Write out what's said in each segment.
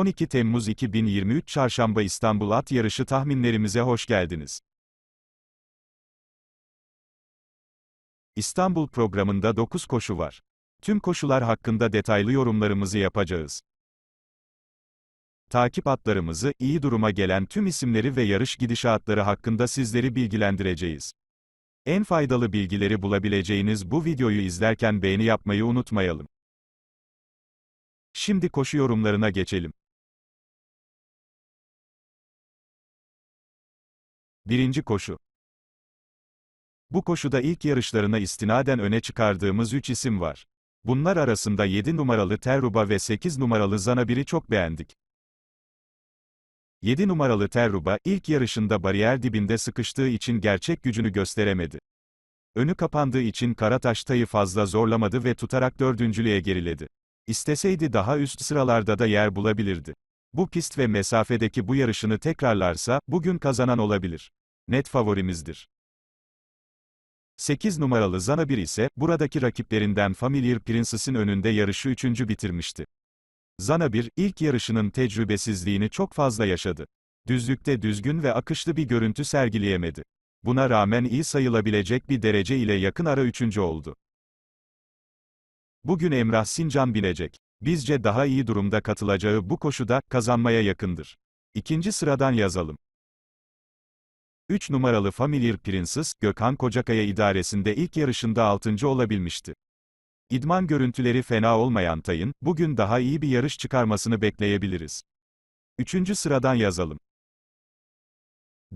12 Temmuz 2023 Çarşamba İstanbul At Yarışı tahminlerimize hoş geldiniz. İstanbul programında 9 koşu var. Tüm koşular hakkında detaylı yorumlarımızı yapacağız. Takip atlarımızı, iyi duruma gelen tüm isimleri ve yarış gidişatları hakkında sizleri bilgilendireceğiz. En faydalı bilgileri bulabileceğiniz bu videoyu izlerken beğeni yapmayı unutmayalım. Şimdi koşu yorumlarına geçelim. Birinci koşu. Bu koşuda ilk yarışlarına istinaden öne çıkardığımız 3 isim var. Bunlar arasında 7 numaralı Terruba ve 8 numaralı Zanabir'i çok beğendik. 7 numaralı Terruba, ilk yarışında bariyer dibinde sıkıştığı için gerçek gücünü gösteremedi. Önü kapandığı için Karataş'tayı fazla zorlamadı ve tutarak dördüncülüğe geriledi. İsteseydi daha üst sıralarda da yer bulabilirdi. Bu pist ve mesafedeki bu yarışını tekrarlarsa, bugün kazanan olabilir. Net favorimizdir. 8 numaralı Zanabir ise, buradaki rakiplerinden Familiar Princess'in önünde yarışı üçüncü bitirmişti. Zanabir, ilk yarışının tecrübesizliğini çok fazla yaşadı. Düzlükte düzgün ve akışlı bir görüntü sergileyemedi. Buna rağmen iyi sayılabilecek bir derece ile yakın ara üçüncü oldu. Bugün Emrah Sincan binecek. Bizce daha iyi durumda katılacağı bu koşuda, kazanmaya yakındır. İkinci sıradan yazalım. 3 numaralı Familiar Princess, Gökhan Kocakaya idaresinde ilk yarışında 6. olabilmişti. İdman görüntüleri fena olmayan Tay'ın, bugün daha iyi bir yarış çıkarmasını bekleyebiliriz. Üçüncü sıradan yazalım.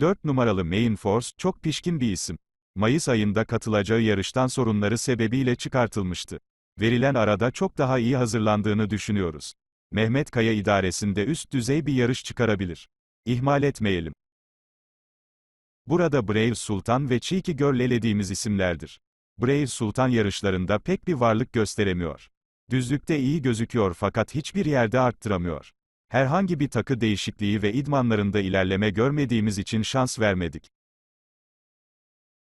4 numaralı Main Force, çok pişkin bir isim. Mayıs ayında katılacağı yarıştan sorunları sebebiyle çıkartılmıştı. Verilen arada çok daha iyi hazırlandığını düşünüyoruz. Mehmet Kaya idaresinde üst düzey bir yarış çıkarabilir. İhmal etmeyelim. Burada Brave Sultan ve Cheeky Girl elediğimiz isimlerdir. Brave Sultan yarışlarında pek bir varlık gösteremiyor. Düzlükte iyi gözüküyor fakat hiçbir yerde arttıramıyor. Herhangi bir takı değişikliği ve idmanlarında ilerleme görmediğimiz için şans vermedik.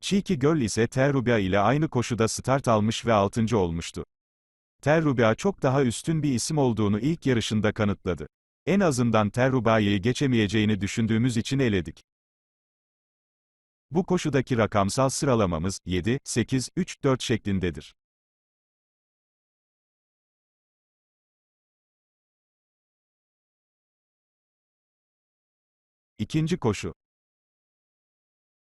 Cheeky Girl ise Terrubia ile aynı koşuda start almış ve 6. olmuştu. Terrubia çok daha üstün bir isim olduğunu ilk yarışında kanıtladı. En azından Terrubia'yı geçemeyeceğini düşündüğümüz için eledik. Bu koşudaki rakamsal sıralamamız 7, 8, 3, 4 şeklindedir. İkinci koşu.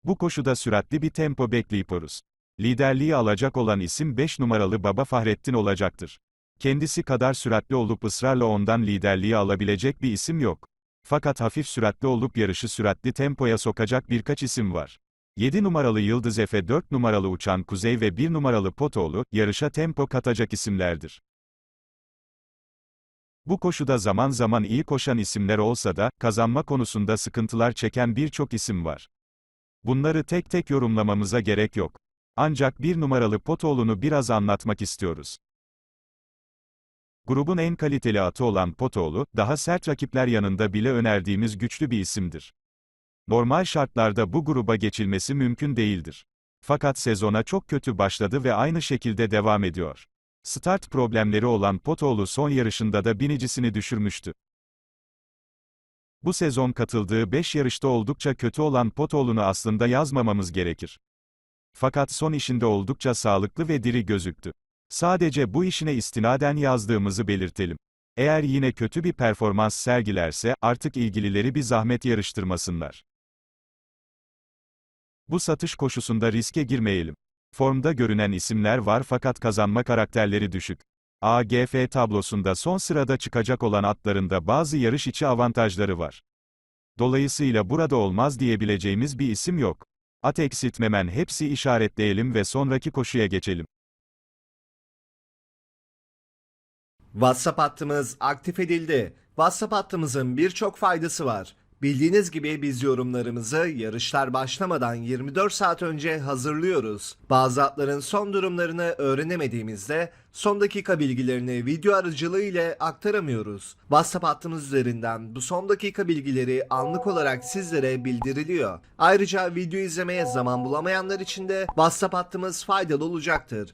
Bu koşuda süratli bir tempo bekliyoruz. Liderliği alacak olan isim 5 numaralı Baba Fahrettin olacaktır. Kendisi kadar süratli olup ısrarla ondan liderliği alabilecek bir isim yok. Fakat hafif süratli olup yarışı süratli tempoya sokacak birkaç isim var. 7 numaralı Yıldız Efe 4 numaralı Uçan Kuzey ve 1 numaralı Potoğlu, yarışa tempo katacak isimlerdir. Bu koşuda zaman zaman iyi koşan isimler olsa da, kazanma konusunda sıkıntılar çeken birçok isim var. Bunları tek tek yorumlamamıza gerek yok. Ancak bir numaralı Potoğlu'nu biraz anlatmak istiyoruz. Grubun en kaliteli atı olan Potoğlu, daha sert rakipler yanında bile önerdiğimiz güçlü bir isimdir. Normal şartlarda bu gruba geçilmesi mümkün değildir. Fakat sezona çok kötü başladı ve aynı şekilde devam ediyor. Start problemleri olan Potoğlu son yarışında da binicisini düşürmüştü. Bu sezon katıldığı 5 yarışta oldukça kötü olan Potoğlu'nu aslında yazmamamız gerekir. Fakat son işinde oldukça sağlıklı ve diri gözüktü. Sadece bu işine istinaden yazdığımızı belirtelim. Eğer yine kötü bir performans sergilerse, artık ilgilileri bir zahmet yarıştırmasınlar. Bu satış koşusunda riske girmeyelim. Formda görünen isimler var fakat kazanma karakterleri düşük. AGF tablosunda son sırada çıkacak olan atlarında bazı yarış içi avantajları var. Dolayısıyla burada olmaz diyebileceğimiz bir isim yok. At eksiltmemen hepsi işaretleyelim ve sonraki koşuya geçelim. WhatsApp hattımız aktif edildi. WhatsApp hattımızın birçok faydası var. Bildiğiniz gibi biz yorumlarımızı yarışlar başlamadan 24 saat önce hazırlıyoruz. Bazı atların son durumlarını öğrenemediğimizde son dakika bilgilerini video aracılığı ile aktaramıyoruz. WhatsApp hattımız üzerinden bu son dakika bilgileri anlık olarak sizlere bildiriliyor. Ayrıca video izlemeye zaman bulamayanlar için de WhatsApp hattımız faydalı olacaktır.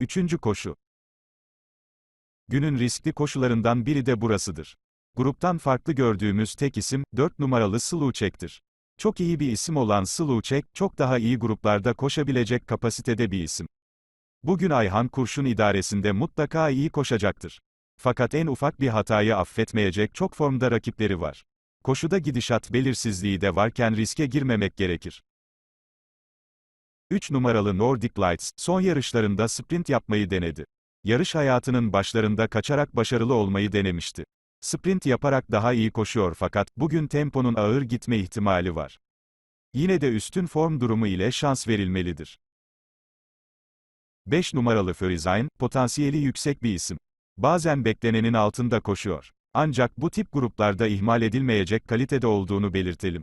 Üçüncü koşu. Günün riskli koşularından biri de burasıdır. Gruptan farklı gördüğümüz tek isim, 4 numaralı Sluçek'tir. Çok iyi bir isim olan Sluçek, çok daha iyi gruplarda koşabilecek kapasitede bir isim. Bugün Ayhan Kurşun idaresinde mutlaka iyi koşacaktır. Fakat en ufak bir hatayı affetmeyecek çok formda rakipleri var. Koşuda gidişat belirsizliği de varken riske girmemek gerekir. 3 numaralı Nordic Lights, son yarışlarında sprint yapmayı denedi. Yarış hayatının başlarında kaçarak başarılı olmayı denemişti. Sprint yaparak daha iyi koşuyor fakat, bugün temponun ağır gitme ihtimali var. Yine de üstün form durumu ile şans verilmelidir. 5 numaralı Förizayn, potansiyeli yüksek bir isim. Bazen beklenenin altında koşuyor. Ancak bu tip gruplarda ihmal edilmeyecek kalitede olduğunu belirtelim.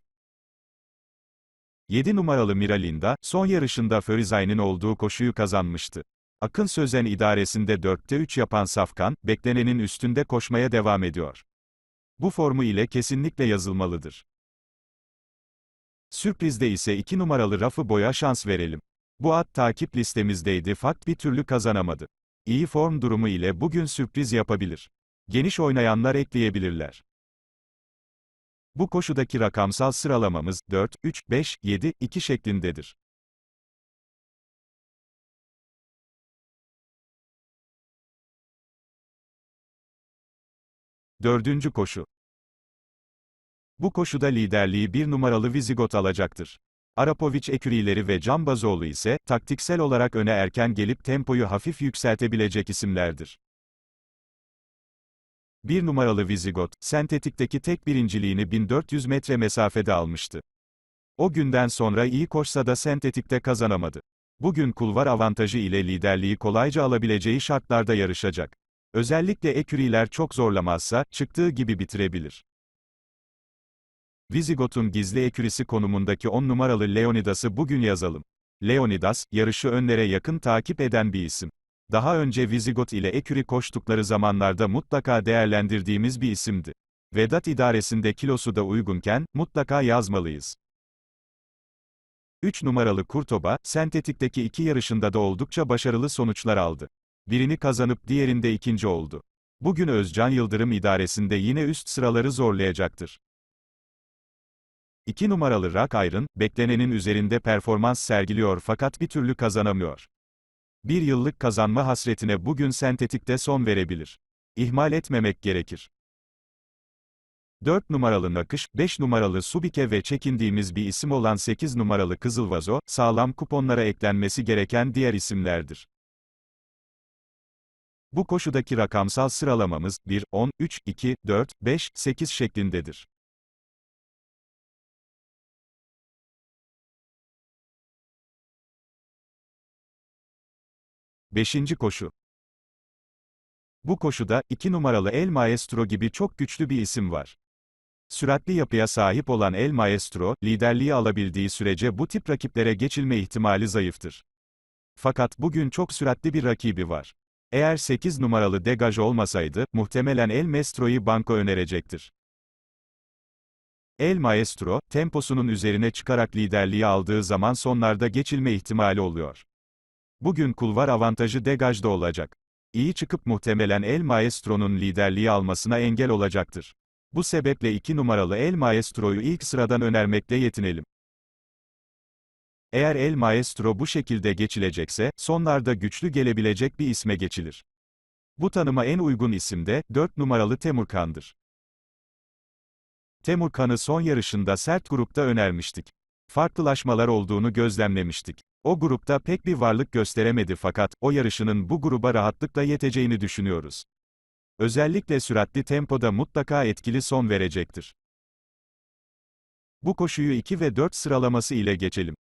7 numaralı Miralinda, son yarışında Förizayn'in olduğu koşuyu kazanmıştı. Akın Sözen idaresinde 4'te 3 yapan Safkan, beklenenin üstünde koşmaya devam ediyor. Bu formu ile kesinlikle yazılmalıdır. Sürprizde ise 2 numaralı Rafı Boy'a şans verelim. Bu at takip listemizdeydi fakat bir türlü kazanamadı. İyi form durumu ile bugün sürpriz yapabilir. Geniş oynayanlar ekleyebilirler. Bu koşudaki rakamsal sıralamamız 4, 3, 5, 7, 2 şeklindedir. Dördüncü koşu. Bu koşuda liderliği bir numaralı Vizigot alacaktır. Arapoviç ekürileri ve Cambazoğlu ise, taktiksel olarak öne erken gelip tempoyu hafif yükseltebilecek isimlerdir. Bir numaralı Vizigot, sentetikteki tek birinciliğini 1400 metre mesafede almıştı. O günden sonra iyi koşsa da sentetikte kazanamadı. Bugün kulvar avantajı ile liderliği kolayca alabileceği şartlarda yarışacak. Özellikle eküriler çok zorlamazsa, çıktığı gibi bitirebilir. Vizigot'un gizli ekürisi konumundaki 10 numaralı Leonidas'ı bugün yazalım. Leonidas, yarışı önlere yakın takip eden bir isim. Daha önce Vizigot ile eküri koştukları zamanlarda mutlaka değerlendirdiğimiz bir isimdi. Vedat idaresinde kilosu da uygunken, mutlaka yazmalıyız. 3 numaralı Kurtoba, sentetikteki iki yarışında da oldukça başarılı sonuçlar aldı. Birini kazanıp diğerinde ikinci oldu. Bugün Özcan Yıldırım idaresinde yine üst sıraları zorlayacaktır. 2 numaralı Rock Iron, beklenenin üzerinde performans sergiliyor fakat bir türlü kazanamıyor. Bir yıllık kazanma hasretine bugün sentetikte son verebilir. İhmal etmemek gerekir. 4 numaralı Nakış, 5 numaralı Subike ve çekindiğimiz bir isim olan 8 numaralı Kızılvazo, sağlam kuponlara eklenmesi gereken diğer isimlerdir. Bu koşudaki rakamsal sıralamamız 1, 10, 3, 2, 4, 5, 8 şeklindedir. Beşinci koşu. Bu koşuda, 2 numaralı El Maestro gibi çok güçlü bir isim var. Süratli yapıya sahip olan El Maestro, liderliği alabildiği sürece bu tip rakiplere geçilme ihtimali zayıftır. Fakat bugün çok süratli bir rakibi var. Eğer 8 numaralı Degaj olmasaydı, muhtemelen El Maestro'yu banko önerecektir. El Maestro, temposunun üzerine çıkarak liderliği aldığı zaman sonlarda geçilme ihtimali oluyor. Bugün kulvar avantajı Degaj'da olacak. İyi çıkıp muhtemelen El Maestro'nun liderliği almasına engel olacaktır. Bu sebeple 2 numaralı El Maestro'yu ilk sıradan önermekle yetinelim. Eğer El Maestro bu şekilde geçilecekse, sonlarda güçlü gelebilecek bir isme geçilir. Bu tanıma en uygun isim de, 4 numaralı Temurkan'dır. Temurkan'ı son yarışında sert grupta önermiştik. Farklılaşmalar olduğunu gözlemlemiştik. O grupta pek bir varlık gösteremedi fakat, o yarışının bu gruba rahatlıkla yeteceğini düşünüyoruz. Özellikle süratli tempoda mutlaka etkili son verecektir. Bu koşuyu 2 ve 4 sıralaması ile geçelim.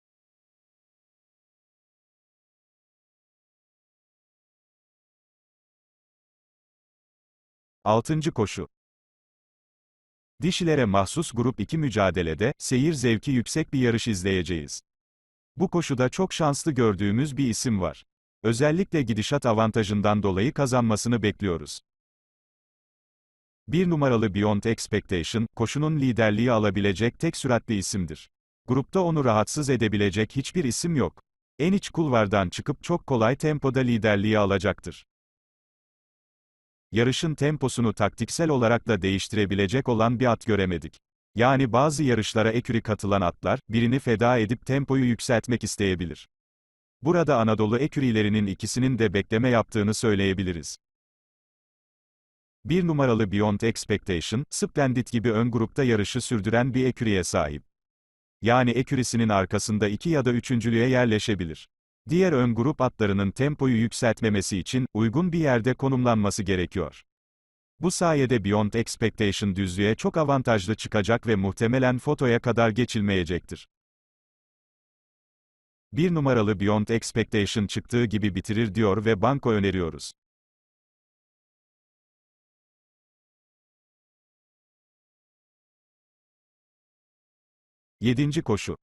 Altıncı koşu. Dişilere mahsus grup 2 mücadelede, seyir zevki yüksek bir yarış izleyeceğiz. Bu koşuda çok şanslı gördüğümüz bir isim var. Özellikle gidişat avantajından dolayı kazanmasını bekliyoruz. Bir numaralı Beyond Expectation, koşunun liderliği alabilecek tek süratli isimdir. Grupta onu rahatsız edebilecek hiçbir isim yok. En iç kulvardan çıkıp çok kolay tempoda liderliği alacaktır. Yarışın temposunu taktiksel olarak da değiştirebilecek olan bir at göremedik. Yani bazı yarışlara eküri katılan atlar, birini feda edip tempoyu yükseltmek isteyebilir. Burada Anadolu ekürilerinin ikisinin de bekleme yaptığını söyleyebiliriz. Bir numaralı Beyond Expectation, Splendid gibi ön grupta yarışı sürdüren bir eküriye sahip. Yani ekürisinin arkasında iki ya da üçüncülüğe yerleşebilir. Diğer ön grup atlarının tempoyu yükseltmemesi için, uygun bir yerde konumlanması gerekiyor. Bu sayede Beyond Expectation düzlüğe çok avantajlı çıkacak ve muhtemelen fotoya kadar geçilmeyecektir. Bir numaralı Beyond Expectation çıktığı gibi bitirir diyor ve banko öneriyoruz. Yedinci koşu.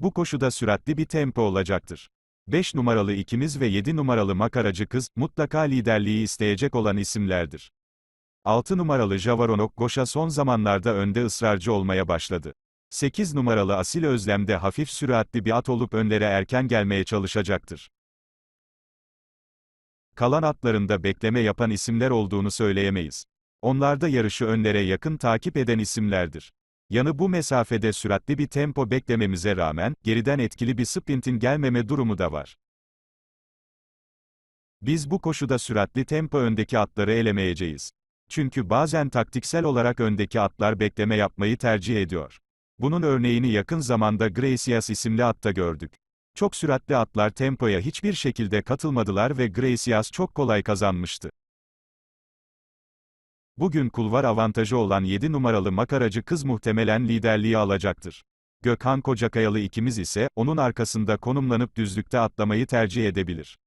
Bu koşuda süratli bir tempo olacaktır. 5 numaralı ikimiz ve 7 numaralı makaracı kız, mutlaka liderliği isteyecek olan isimlerdir. 6 numaralı Javaronok Goşa son zamanlarda önde ısrarcı olmaya başladı. 8 numaralı Asil Özlem de hafif süratli bir at olup önlere erken gelmeye çalışacaktır. Kalan atlarında bekleme yapan isimler olduğunu söyleyemeyiz. Onlar da yarışı önlere yakın takip eden isimlerdir. Yanı bu mesafede süratli bir tempo beklememize rağmen, geriden etkili bir sprintin gelmeme durumu da var. Biz bu koşuda süratli tempo öndeki atları elemeyeceğiz. Çünkü bazen taktiksel olarak öndeki atlar bekleme yapmayı tercih ediyor. Bunun örneğini yakın zamanda Gracias isimli atta gördük. Çok süratli atlar tempoya hiçbir şekilde katılmadılar ve Gracias çok kolay kazanmıştı. Bugün kulvar avantajı olan 7 numaralı makaracı kız muhtemelen liderliği alacaktır. Gökhan Kocakayalı ikimiz ise, onun arkasında konumlanıp düzlükte atlamayı tercih edebilir.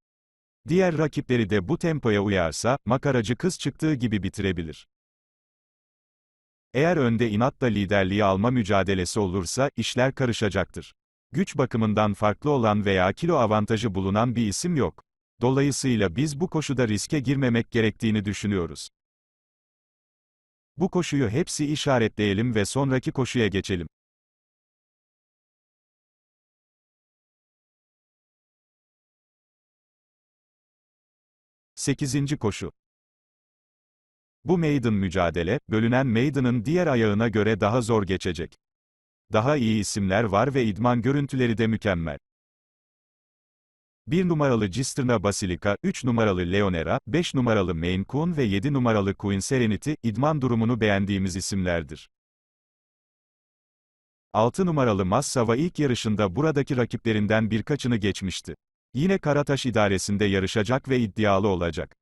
Diğer rakipleri de bu tempoya uyarsa, makaracı kız çıktığı gibi bitirebilir. Eğer önde inatla liderliği alma mücadelesi olursa, işler karışacaktır. Güç bakımından farklı olan veya kilo avantajı bulunan bir isim yok. Dolayısıyla biz bu koşuda riske girmemek gerektiğini düşünüyoruz. Bu koşuyu hepsi işaretleyelim ve sonraki koşuya geçelim. Sekizinci koşu. Bu maiden mücadele, bölünen maiden'ın diğer ayağına göre daha zor geçecek. Daha iyi isimler var ve idman görüntüleri de mükemmel. 1 numaralı Cisterna Basilica, 3 numaralı Leonera, 5 numaralı Maine Coon ve 7 numaralı Queen Serenity, idman durumunu beğendiğimiz isimlerdir. 6 numaralı Massava ilk yarışında buradaki rakiplerinden birkaçını geçmişti. Yine Karataş idaresinde yarışacak ve iddialı olacak.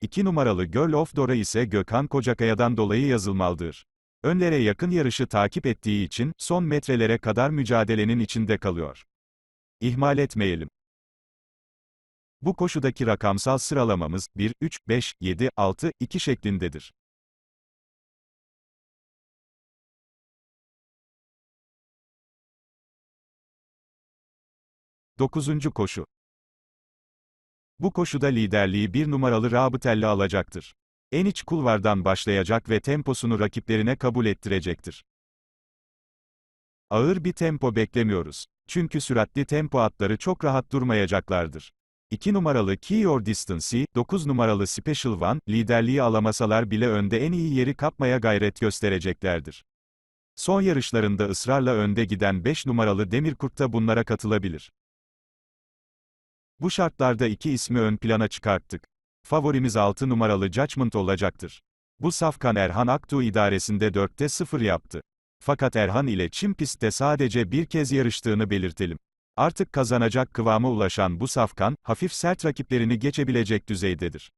2 numaralı Girl of Dora ise Gökhan Kocakaya'dan dolayı yazılmalıdır. Önlere yakın yarışı takip ettiği için, son metrelere kadar mücadelenin içinde kalıyor. İhmal etmeyelim. Bu koşudaki rakamsal sıralamamız 1, 3, 5, 7, 6, 2 şeklindedir. Dokuzuncu koşu. Bu koşuda liderliği bir numaralı Rabıtelli alacaktır. En iç kulvardan başlayacak ve temposunu rakiplerine kabul ettirecektir. Ağır bir tempo beklemiyoruz. Çünkü süratli tempo atları çok rahat durmayacaklardır. 2 numaralı Key Your Distance, 9 numaralı Special One, liderliği alamasalar bile önde en iyi yeri kapmaya gayret göstereceklerdir. Son yarışlarında ısrarla önde giden 5 numaralı Demirkurt da bunlara katılabilir. Bu şartlarda iki ismi ön plana çıkarttık. Favorimiz 6 numaralı Judgment olacaktır. Bu safkan Erhan Aktuğ idaresinde 4'te 0 yaptı. Fakat Erhan ile Çim pistte sadece bir kez yarıştığını belirtelim. Artık kazanacak kıvama ulaşan bu safkan, hafif sert rakiplerini geçebilecek düzeydedir.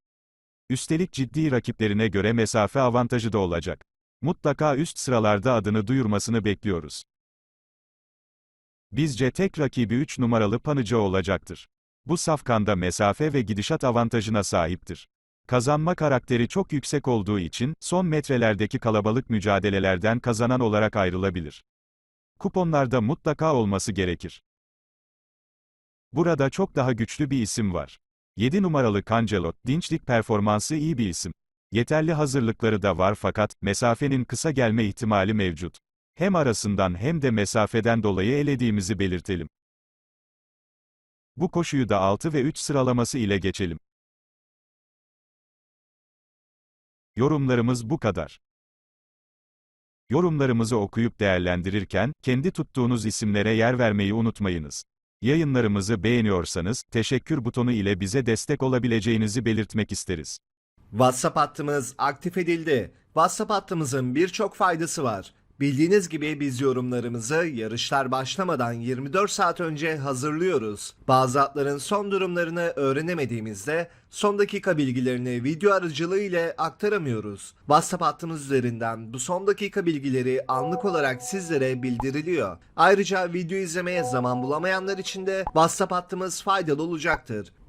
Üstelik ciddi rakiplerine göre mesafe avantajı da olacak. Mutlaka üst sıralarda adını duyurmasını bekliyoruz. Bizce tek rakibi 3 numaralı Panıca olacaktır. Bu safkanda mesafe ve gidişat avantajına sahiptir. Kazanma karakteri çok yüksek olduğu için, son metrelerdeki kalabalık mücadelelerden kazanan olarak ayrılabilir. Kuponlarda mutlaka olması gerekir. Burada çok daha güçlü bir isim var. 7 numaralı Cancelot, dinçlik performansı iyi bir isim. Yeterli hazırlıkları da var fakat, mesafenin kısa gelme ihtimali mevcut. Hem arasından hem de mesafeden dolayı elediğimizi belirtelim. Bu koşuyu da 6 ve 3 sıralaması ile geçelim. Yorumlarımız bu kadar. Yorumlarımızı okuyup değerlendirirken, kendi tuttuğunuz isimlere yer vermeyi unutmayınız. Yayınlarımızı beğeniyorsanız, teşekkür butonu ile bize destek olabileceğinizi belirtmek isteriz. WhatsApp hattımız aktif edildi. WhatsApp hattımızın birçok faydası var. Bildiğiniz gibi biz yorumlarımızı yarışlar başlamadan 24 saat önce hazırlıyoruz. Bazı atların son durumlarını öğrenemediğimizde son dakika bilgilerini video aracılığı ile aktaramıyoruz. WhatsApp hattımız üzerinden bu son dakika bilgileri anlık olarak sizlere bildiriliyor. Ayrıca video izlemeye zaman bulamayanlar için de WhatsApp hattımız faydalı olacaktır.